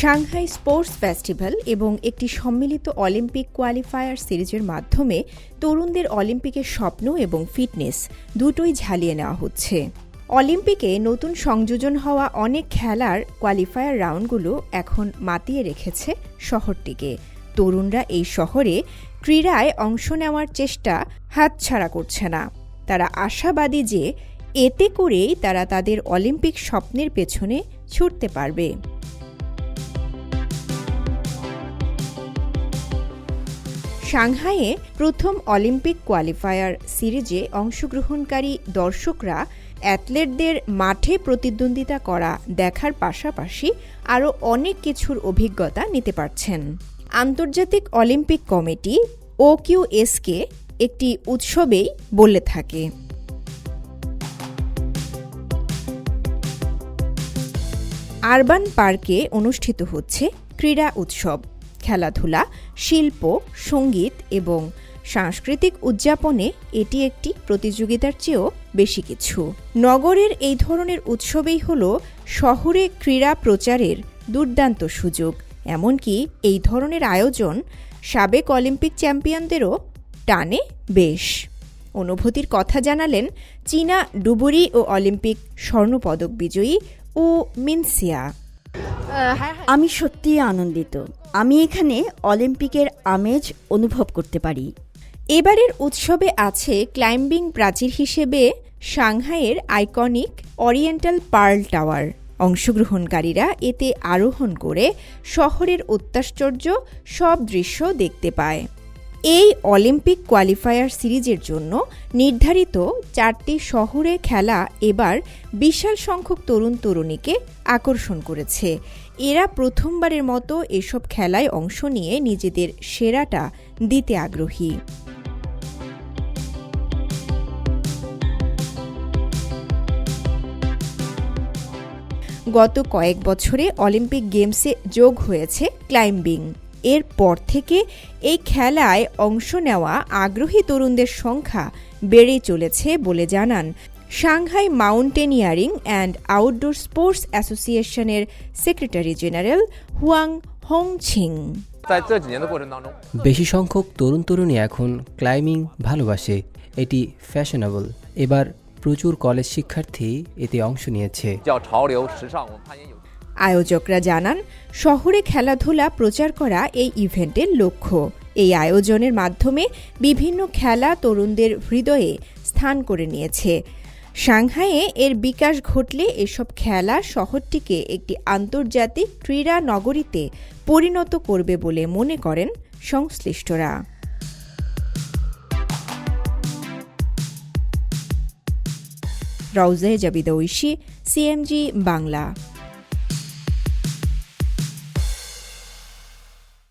Shanghai sports festival এবং একটি সম্মিলিত অলিম্পিক কোয়ালিফায়ার সিরিজের মাধ্যমে তরুণদের অলিম্পিকের স্বপ্ন এবং ফিটনেস দুটোই ঝালিয়ে নেওয়া হচ্ছে। অলিম্পিকে নতুন সংযোজন হওয়া অনেক খেলার কোয়ালিফায়ার রাউন্ডগুলো এখন মাতিয়ে রেখেছে শহরটিকে। তরুণরা এই শহরে ক্রীড়ায় অংশ নেওয়ার চেষ্টা হাতছাড়া করছে না। তারা আশাবাদী যে এতে করেই তারা তাদের অলিম্পিক স্বপ্নের পেছনে ছুটতে পারবে। সাংহাইয়ে প্রথম অলিম্পিক কোয়ালিফায়ার সিরিজে অংশগ্রহণকারী দর্শকরা অ্যাথলেটদের মাঠে প্রতিদ্বন্দ্বিতা করা দেখার পাশাপাশি আরও অনেক কিছুর অভিজ্ঞতা নিতে পারছেন। আন্তর্জাতিক অলিম্পিক কমিটি ও কিউএসকে একটি উৎসবেই বলে থাকে। আরবান পার্কে অনুষ্ঠিত হচ্ছে ক্রীড়া উৎসব। খেলাধুলা, শিল্প, সংগীত এবং সাংস্কৃতিক উদযাপনে এটি একটি প্রতিযোগিতার চেয়েও বেশি কিছু। নগরের এই ধরনের উৎসবেই হল শহরে ক্রীড়া প্রচারের দুর্দান্ত সুযোগ। এমনকি এই ধরনের আয়োজন সাবেক অলিম্পিক চ্যাম্পিয়নদেরও টানে বেশ। অনুভূতির কথা জানালেন চীনা ডুবুরি ও অলিম্পিক স্বর্ণপদক বিজয়ী ও মিনসিয়া। আমি সত্যিই আনন্দিত। আমি এখানে অলিম্পিকের আমেজ অনুভব করতে পারি। এবারের উৎসবে আছে ক্লাইম্বিং প্রাচীর হিসেবে সাংহাইয়ের আইকনিক অরিয়েন্টাল পার্ল টাওয়ার। অংশগ্রহণকারীরা এতে আরোহণ করে শহরের অত্যাশ্চর্য সব দৃশ্য দেখতে পায়। এই অলিম্পিক কোয়ালিফায়ার সিরিজের জন্য নির্ধারিত চারটি শহরে খেলা এবার বিশাল সংখ্যক তরুণ তরুণীকে আকর্ষণ করেছে। এরা প্রথমবারের মতো এসব খেলায় অংশ নিয়ে নিজেদের সেরাটা দিতে আগ্রহী। গত কয়েক বছরে অলিম্পিক গেমসে যোগ হয়েছে ক্লাইম্বিং। এরপর থেকে এই খেলায় অংশ নেওয়া আগ্রহী তরুণদের সংখ্যা বেড়েই চলেছে বলে জানান Shanghai mountaineering and outdoor sports অ্যাসোসিয়েশনের সেক্রেটারি জেনারেল হুয়াং হোংছিং। বেশি সংখ্যক তরুণ তরুণী এখন ক্লাইম্বিং ভালোবাসে এটি ফ্যাশনেবল। এবার প্রচুর কলেজ শিক্ষার্থী এতে অংশ নিয়েছে। আয়োজকরা জানান শহরে খেলাধুলা প্রচার করা এই ইভেন্টের লক্ষ্য। এই আয়োজনের মাধ্যমে বিভিন্ন খেলা তরুণদের হৃদয়ে স্থান করে নিয়েছে। সাংহাইয়ে এর বিকাশ ঘটলে এসব খেলা শহরটিকে একটি আন্তর্জাতিক ক্রীড়া নগরীতে পরিণত করবে বলে মনে করেন সংশ্লিষ্টরা। রওজে জাবিদ ঐশী, সিএমজি বাংলা।